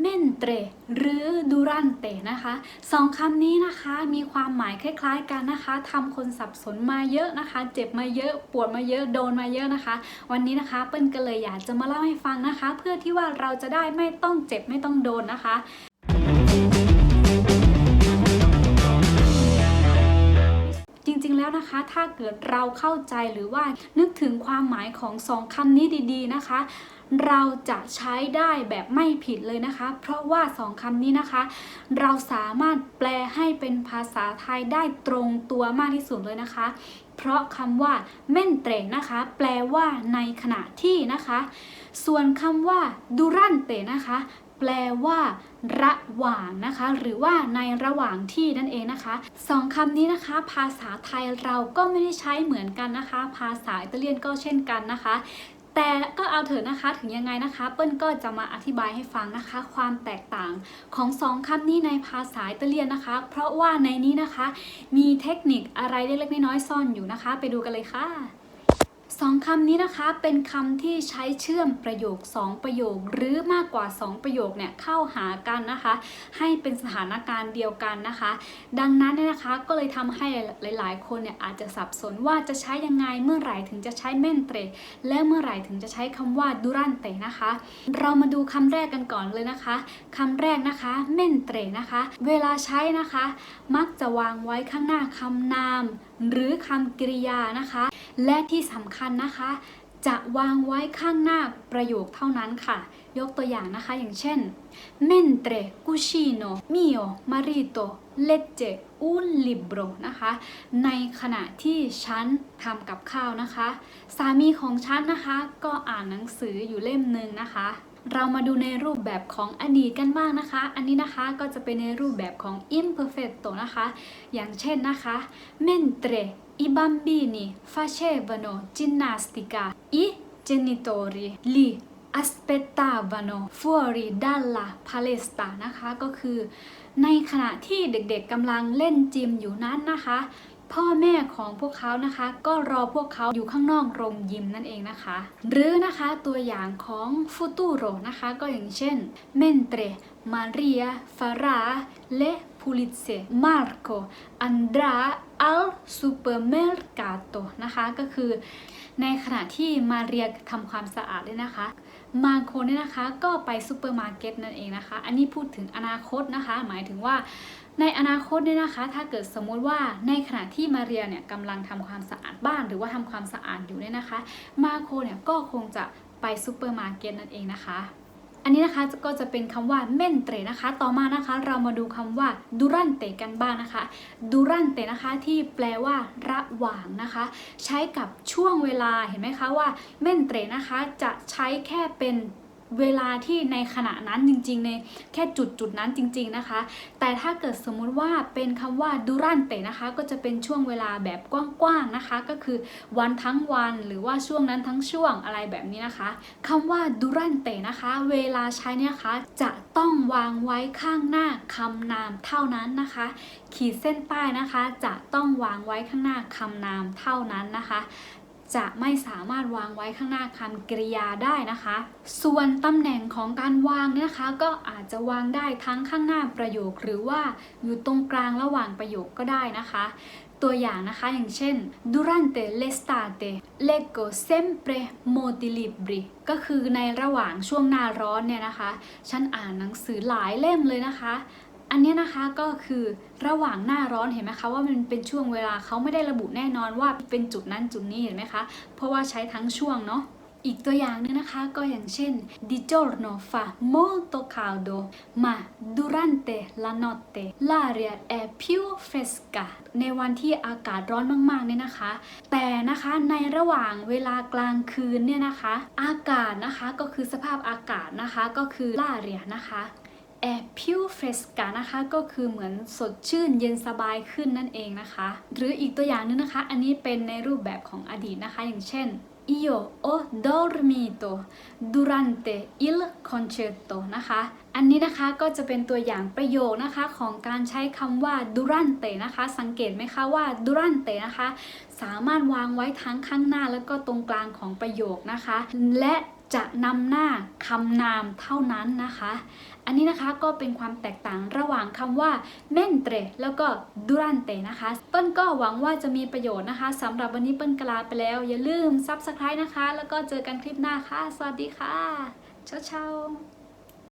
เมนเตรหรือดูรันเตนะคะสองคำนี้นะคะมีความหมายคล้าย ๆ กันนะคะทำคนสับสนมาเยอะนะคะ เจ็บมาเยอะปวดมาเยอะโดนมาเยอะนะคะ วันนี้นะคะเปิ้ลก็เลยอยากจะมาเล่าให้ฟังนะคะ เพื่อที่ว่าเราจะได้ไม่ต้องเจ็บไม่ต้องโดนนะคะจริงๆ แล้วนะคะถ้าเกิดเราเข้าใจหรือว่านึกถึงความหมายของสองคำนี้ดี ๆ นะคะ เราจะใช้ได้แบบไม่ผิดเลยนะคะ เพราะว่าสองคำนี้นะคะ เราสามารถแปลให้เป็นภาษาไทยได้ตรงตัวมากที่สุดเลยนะคะ เพราะคำว่าเม่นเตรนะคะ แปลว่าในขณะที่นะคะ ส่วนคำว่าดูรันเตนะคะแปลว่า ระหว่างนะคะ หรือว่าในระหว่างที่นั่นเองนะคะสองคำนี้นะคะ ภาษาไทยเราก็ไม่ได้ใช้เหมือนกันนะคะ ภาษาอิตาเลียนก็เช่นกันนะคะ แต่ก็เอาเถอะนะคะถึงยังไงนะคะ เปิ้ลก็จะมาอธิบายให้ฟังนะคะ ความแตกต่างของสองคำนี้ในภาษาอิตาเลียนนะคะ เพราะว่าในนี้นะคะ มีเทคนิคอะไรเล็กๆน้อยๆซ่อนอยู่นะคะ ไปดูกันเลยค่ะ สองคำนี้นะคะเป็นคำที่ใช้เชื่อมประโยค 2 ประโยค หรือมากกว่า 2 ประโยคเนี่ยเข้าหากันนะคะ ให้เป็นสถานการณ์เดียวกันนะคะ ดังนั้นเนี่ยนะคะก็เลยทำให้หลาย ๆ คนเนี่ยอาจจะสับสนว่าจะใช้ยังไงเมื่อไหร่ถึงจะใช้เมนเตรและเมื่อไหร่ถึงจะใช้คำว่าดูรันเตนะคะ เรามาดูคำแรกกันก่อนเลยนะคะคำแรกนะคะเมนเตรนะคะ เวลาใช้นะคะ มักจะวางไว้ข้างหน้าคำนาม หรือคำกริยานะคะ และที่สำคัญนะคะ จะวางไว้ข้างหน้าประโยคเท่านั้นค่ะ ยกตัวอย่างนะคะอย่างเช่น mentre cucino mio marito legge un libro นะคะ ในขณะที่ฉันทำกับข้าวนะคะ สามีของฉันนะคะ ก็อ่านหนังสืออยู่เล่มหนึ่งนะคะ เรามาดูในรูปแบบของอดีตกันบ้างนะคะ อันนี้นะคะก็จะเป็นในรูปแบบของ imperfecto นะคะ อย่างเช่นนะคะ mentre i bambini facevano ginnastica i genitori li aspettavano fuori dalla palestra นะคะ ก็คือในขณะที่เด็กๆกำลังเล่นจิมอยู่นั้นนะคะ พ่อแม่ของพวกเขานะคะ ก็รอพวกเขาอยู่ข้างนอกโรงยิมนั่นเองนะคะ หรือนะคะตัวอย่างของฟูตูโรนะคะก็อย่างเช่น mentre Maria farà le pulizie Marco andrà al supermercato นะคะก็คือในขณะที่มาเรียทำความสะอาดด้วยนะคะมาโคเนี่ยนะคะก็ไปซูเปอร์มาร์เก็ตนั่นเองนะคะ อันนี้พูดถึงอนาคตนะคะ หมายถึงว่าในอนาคตเนี่ยนะคะ ถ้าเกิดสมมุติว่าในขณะที่มาเรียเนี่ยกำลังทำความสะอาดบ้าน หรือว่าทำความสะอาดอยู่เนี่ยนะคะ มาโคเนี่ยก็คงจะไปซูเปอร์มาร์เก็ตนั่นเองนะคะ อันนี้นะคะก็จะเป็นคำว่าเมนเตรนะคะ ต่อมานะคะ เรามาดูคำว่าดูรันเตกันบ้างนะคะดูรันเตนะคะที่แปลว่าระหว่างนะคะ ใช้กับช่วงเวลาเห็นไหมคะว่าเมนเตรนะคะจะใช้แค่เป็น เวลาที่ในขณะนั้นจริงๆ ในแค่จุดจุดๆนั้นจริง ๆนะคะ แต่ถ้าเกิดสมมุติว่าเป็นคำว่าดูรันเตนะคะ ก็จะเป็นช่วงเวลาแบบกว้างๆนะคะ ก็คือวันทั้งวันหรือว่าช่วงนั้นทั้งช่วงอะไรแบบนี้นะคะคำว่าดูรันเตนะคะ เวลาใช้เนี่ยคะจะต้องวางไว้ข้างหน้าคำนามเท่านั้นนะคะ ขีดเส้นใต้นะคะจะต้องวางไว้ข้างหน้าคำนามเท่านั้นนะคะ จะไม่สามารถวางไว้ข้างหน้าคำกริยาได้นะคะ ส่วนตำแหน่งของการวางเนี่ยนะคะ ก็อาจจะวางได้ทั้งข้างหน้าประโยค หรือว่าอยู่ตรงกลางระหว่างประโยคก็ได้นะคะ ตัวอย่างนะคะอย่างเช่น durante l'estate leggo sempre molti libri ก็คือในระหว่างช่วงหน้าร้อนเนี่ยนะคะ ฉันอ่านหนังสือหลายเล่มเลยนะคะ อันนี้นะคะก็คือระหว่างหน้าร้อนเห็นไหมคะว่ามันเป็นช่วงเวลาเขาไม่ได้ระบุแน่นอนว่าเป็นจุดนั้นจุดนี้เห็นไหมคะ เพราะว่าใช้ทั้งช่วงเนาะอีกตัวอย่างหนึงนะคะก็อย่างเช่น di giorno fa molto caldo ma durante la notte l'aria è più fresca ในวันที่อากาศร้อนมากๆเนี่ยนะคะ แต่นะคะในระหว่างเวลากลางคืนเนี่ยนะคะ อากาศนะคะก็คือสภาพอากาศนะคะก็คือ l'aria นะคะ แอร์พิวเฟสกานะคะ ก็คือเหมือนสดชื่นเย็นสบายขึ้นนั่นเองนะคะ หรืออีกตัวอย่างหนึงนะคะ อันนี้เป็นในรูปแบบของอดีตนะคะ อย่างเช่น io ho dormito durante il concerto นะคะ อันนี้นะคะก็จะเป็นตัวอย่างประโยคนะคะของการใช้คำว่า durante นะคะ สังเกตไหมคะว่า durante นะคะ สามารถวางไว้ทั้งข้างหน้าแล้วก็ตรงกลางของประโยคนะคะ และจะนำหน้าคำนามเท่านั้นนะคะ อันนี้นะคะก็เป็นความแตกต่างระหว่างคำว่า mentre แล้วก็ durante นะคะ เปิ้ลก็หวังว่าจะมีประโยชน์นะคะสำหรับวันนี้เปิ้ลกลาไปแล้ว อย่าลืม subscribe นะคะ แล้วก็เจอกันคลิปหน้าค่ะ สวัสดีค่ะเช้าๆ